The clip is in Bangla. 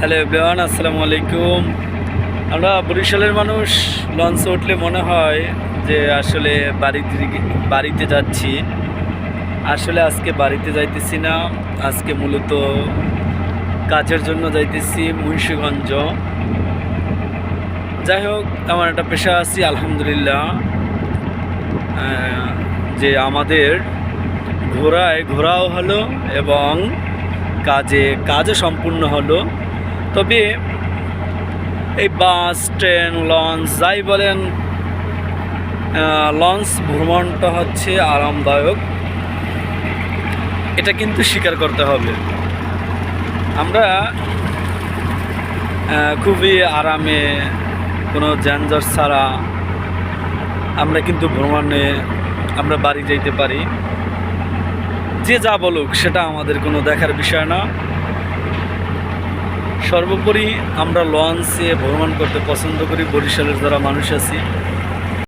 হ্যালো এভরিওয়ান আসসালামু আলাইকুম আমরা বরিশালের মানুষ। লঞ্চে উঠলে মনে হয় যে আসলে বাড়িতে বাড়িতে যাচ্ছি। আসলে আজকে বাড়িতে যাইতেছি না। আজকে মূলত কাজের জন্য যাইতেছি মুন্সীগঞ্জ। যাই হোক, আমার একটা পেশা আছি, আলহামদুলিল্লাহ। যে আমাদের ঘোরায় ঘোরাও হলো এবং কাজে কাজও সম্পূর্ণ হলো। তবে এই বাস, ট্রেন, লঞ্চ, যাই বলেন লঞ্চ ভ্রমণটা হচ্ছে আরামদায়ক। এটা কিন্তু স্বীকার করতে হবে। আমরা খুবই আরামে, কোনো যানজট ছাড়া আমরা কিন্তু ভ্রমণে আমরা বাড়ি যেতে পারি। যে যা বলুক, সেটা আমাদের কোনো দেখার বিষয় না। সর্বোপরি আমরা লঞ্চে ভ্রমণ করতে পছন্দ করি বরিশালের যারা মানুষ আছি।